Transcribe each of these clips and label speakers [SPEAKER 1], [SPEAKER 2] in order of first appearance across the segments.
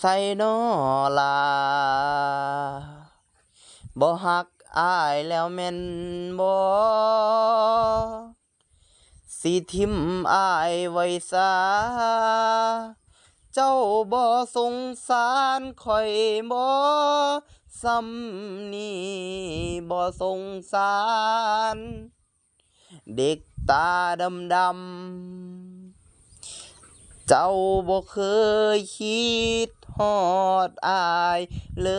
[SPEAKER 1] ใส่นอลาบ่ฮักอายแล้วแม่นบ่สิทิมอายไว้ซาเจ้าบ่สงสารข่อยบ่ซ้ำนี่บ่สงสาร เด็กตาดำดำ เจ้าบ่เคยคิดฮอดอาย เล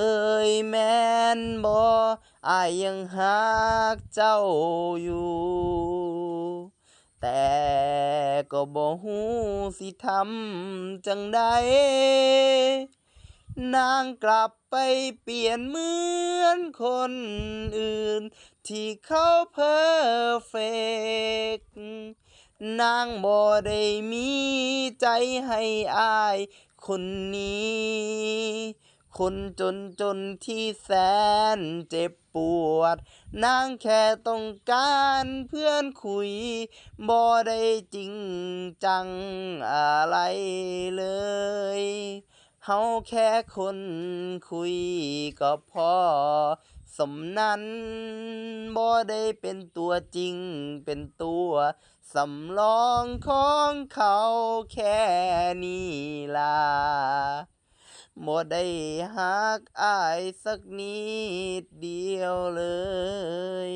[SPEAKER 1] ยแม่นบ่อายยังฮักเจ้าอยู่ แต่ก็บ่ฮู้สิทำจังใดนางกลับไปเปลี่ยนเหมือนคนอื่น ที่เขาเพอร์เฟกต์ นางบ่ได้มีใจให้อายคนนี้ คนจนจนที่แสนเจ็บปวด นางแค่ต้องการเพื่อนคุยบ่ได้จริงจังอะไรเลย เฮาแค่คนคุยก็พอ สมนั้นบ่ได้เป็นตัวจริง เป็นตัวสำรองของเขาแค่นี้ล่ะบ่ได้หักอายสักนิดเดียวเลย